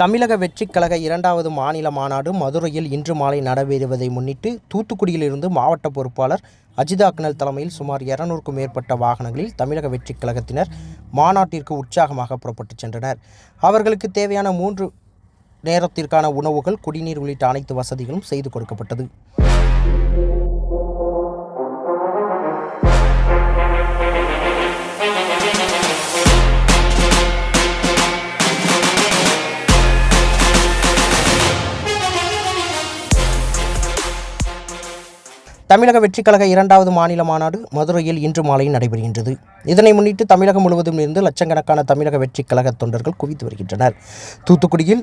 தமிழக வெற்றிக் கழக இரண்டாவது மாநில மாநாடு மதுரையில் இன்று மாலை நடைபெறுவதை முன்னிட்டு தூத்துக்குடியிலிருந்து மாவட்ட பொறுப்பாளர் அஜிதா அக்னல் தலைமையில் சுமார் இருநூறுக்கும் மேற்பட்ட வாகனங்களில் தமிழக வெற்றிக் கழகத்தினர் மாநாட்டிற்கு உற்சாகமாக புறப்பட்டுச் சென்றனர். அவர்களுக்கு தேவையான மூன்று நேரத்திற்கான உணவுகள் குடிநீர் உள்ளிட்ட அனைத்து வசதிகளும் செய்து கொடுக்கப்பட்டது. தமிழக வெற்றிக் கழக இரண்டாவது மாநில மாநாடு மதுரையில் இன்று மாலை நடைபெறுகின்றது. இதனை முன்னிட்டு தமிழகம் முழுவதும் இருந்து லட்சக்கணக்கான தமிழக வெற்றிக் கழக தொண்டர்கள் குவித்து வருகின்றனர். தூத்துக்குடியில்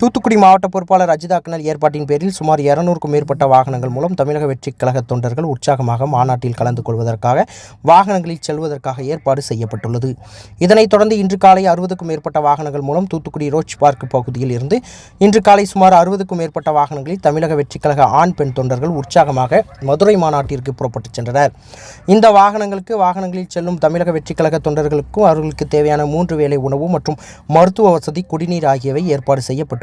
தூத்துக்குடி மாவட்ட பொறுப்பாளர் அஜிதா அக்னல் ஏற்பாட்டின் பேரில் சுமார் இருநூறுக்கும் மேற்பட்ட வாகனங்கள் மூலம் தமிழக வெற்றிக் கழக தொண்டர்கள் உற்சாகமாக மாநாட்டில் கலந்து கொள்வதற்காக வாகனங்களில் செல்வதற்காக ஏற்பாடு செய்யப்பட்டுள்ளது. இதனைத் தொடர்ந்து இன்று காலை அறுபதுக்கும் மேற்பட்ட வாகனங்கள் மூலம் தூத்துக்குடி ரோச் பார்க் பகுதியில் இருந்து இன்று காலை சுமார் அறுபதுக்கும் மேற்பட்ட வாகனங்களில் தமிழக வெற்றிக் கழக ஆண் பெண் தொண்டர்கள் உற்சாகமாக மதுரை மாநாட்டிற்கு புறப்பட்டுச் சென்றனர். இந்த வாகனங்களுக்கு வாகனங்களில் செல்லும் தமிழக வெற்றிக் கழக தொண்டர்களுக்கும் அவர்களுக்கு தேவையான மூன்று வேளை உணவு மற்றும் மருத்துவ வசதி குடிநீர் ஆகியவை ஏற்பாடு செய்யப்பட்டு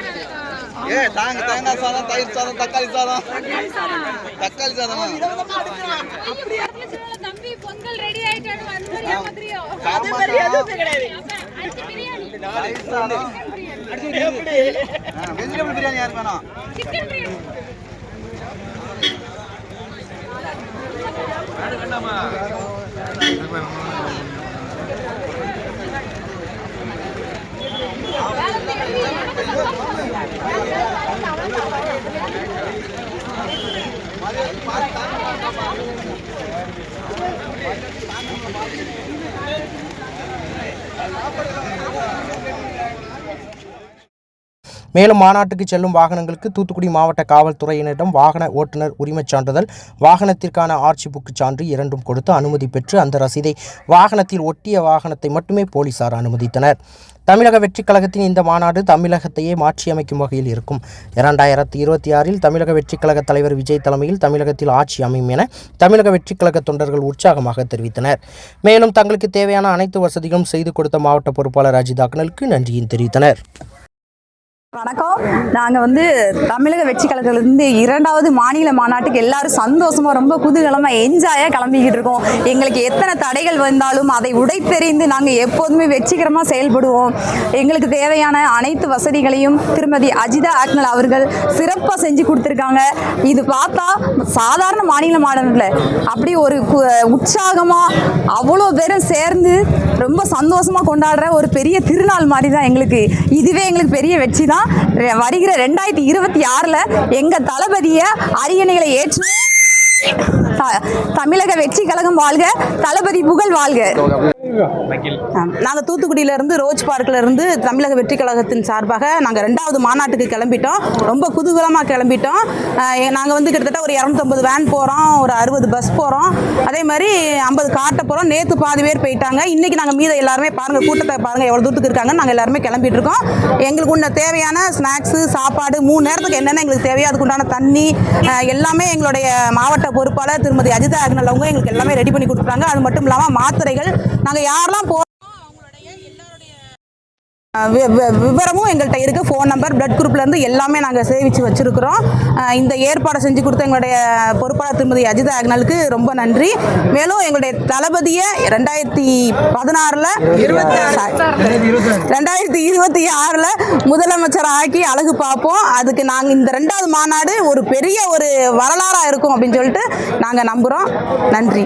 ஏ தாங்க தேங்காய் சாதம் தயிர் சாதம் தக்காளி சாதம். தக்காளி சாதமா? வெஜிடபிள் பிரியாணி யார் வேணும்? சிக்கன் பிரியாணி மேலும் மாநாட்டுக்கு செல்லும் வாகனங்களுக்கு தூத்துக்குடி மாவட்ட காவல்துறையினரிடம் வாகன ஓட்டுநர் உரிமைச் சான்றிதழ் வாகனத்திற்கான ஆர்ச்சி புக்கு சான்று இரண்டும் கொடுத்து அனுமதி பெற்று அந்த ரசீதை வாகனத்தில் ஒட்டிய வாகனத்தை மட்டுமே போலீசார் அனுமதித்தனர். தமிழக வெற்றிக் கழகத்தின் இந்த மாநாடு தமிழகத்தையே மாற்றியமைக்கும் வகையில் இருக்கும். இரண்டாயிரத்தி இருபத்தி ஆறில் தமிழக வெற்றிக் கழக தலைவர் விஜய் தலைமையில் தமிழகத்தில் ஆட்சி அமையும் என தமிழக வெற்றிக் கழக தொண்டர்கள் உற்சாகமாக தெரிவித்தனர். மேலும் தங்களுக்கு தேவையான அனைத்து வசதிகளும் செய்து கொடுத்த மாவட்ட பொறுப்பாளர் அஜித் அக்னலுக்கு நன்றியும் தெரிவித்தனர். வணக்கம். நாங்கள் வந்து தமிழக வெற்றி கழகத்திலிருந்து இரண்டாவது மாநில மாநாட்டுக்கு எல்லாரும் சந்தோஷமாக ரொம்ப குதூகலமாக என்ஜாயாக கிளம்பிக்கிட்டு இருக்கோம். எங்களுக்கு எத்தனை தடைகள் வந்தாலும் அதை உடைத்தெறிந்து நாங்கள் எப்போதுமே வெற்றிகரமாக செயல்படுவோம். எங்களுக்கு தேவையான அனைத்து வசதிகளையும் திருமதி அஜிதா ஆக்னல் அவர்கள் சிறப்பாக செஞ்சு கொடுத்துருக்காங்க. இது பார்த்தா சாதாரண மாநில மாநாட்டில் அப்படி ஒரு உற்சாகமாக அவ்வளோ பேரும் சேர்ந்து ரொம்ப சந்தோஷமாக கொண்டாடுற ஒரு பெரிய திருநாள் மாதிரி தான் எங்களுக்கு. இதுவே எங்களுக்கு பெரிய வெற்றி தான் தான் வருகிற ரெண்டாயிரத்தி இருபத்தி ஆறில் எங்கள் தளபதியை அரியணைகளை ஏற்று தமிழக வெற்றி கழகம் வாழ்க தளபதி புகழ் வாழ்க. நாங்கள் தூத்துக்குடியிலேருந்து ரோஜ் பார்க்கில் இருந்து தமிழக வெற்றி கழகத்தின் சார்பாக நாங்கள் ரெண்டாவது மாநாட்டுக்கு கிளம்பிட்டோம். ரொம்ப குதூகலமாக கிளம்பிட்டோம். நாங்கள் வந்து கிட்டத்தட்ட ஒரு இரநூத்தம்பது வேன் போகிறோம் ஒரு அறுபது பஸ் போகிறோம் அதே மாதிரி ஐம்பது காட்டை போகிறோம் நேற்று பாதி பேர் போயிட்டாங்க. இன்றைக்கி நாங்கள் மீத எல்லாருமே பாருங்கள் கூட்டத்தை பாருங்கள் எவ்வளோ தூரத்துக்கு இருக்காங்க நாங்கள் எல்லாருமே கிளம்பிட்டு இருக்கோம். எங்களுக்கு உள்ள தேவையான ஸ்நாக்ஸு சாப்பாடு மூணு நேரத்துக்கு என்னென்ன எங்களுக்கு தேவையோ அதுக்குண்டான தண்ணி எல்லாமே எங்களுடைய மாவட்ட பொறுப்பாளர் திருமதி அஜிதா அக்னல் அவங்க எங்களுக்கு எல்லாமே ரெடி பண்ணி கொடுத்துருக்காங்க அது மட்டும் இல்லாமல் மாத்திரைகள் நாங்கள் யாரெல்லாம் போ விவரமும் எங்கள்கிட்ட இருக்குது ஃபோன் நம்பர் பிளட் குரூப்லேருந்து எல்லாமே நாங்கள் சேவித்து வச்சுருக்கிறோம். இந்த ஏற்பாடை செஞ்சு கொடுத்த எங்களுடைய பொறுப்பாளர் திருமதி அஜித் அக்னலுக்கு ரொம்ப நன்றி. மேலும் எங்களுடைய தளபதியை ரெண்டாயிரத்தி பதினாறில் ரெண்டாயிரத்தி இருபத்தி ஆறில் முதலமைச்சர் ஆக்கி அழகு பார்ப்போம். அதுக்கு நாங்கள் இந்த ரெண்டாவது மாநாடு ஒரு பெரிய ஒரு வரலாறாக இருக்கும் அப்படின்னு சொல்லிட்டு நாங்கள் நம்புகிறோம் நன்றி.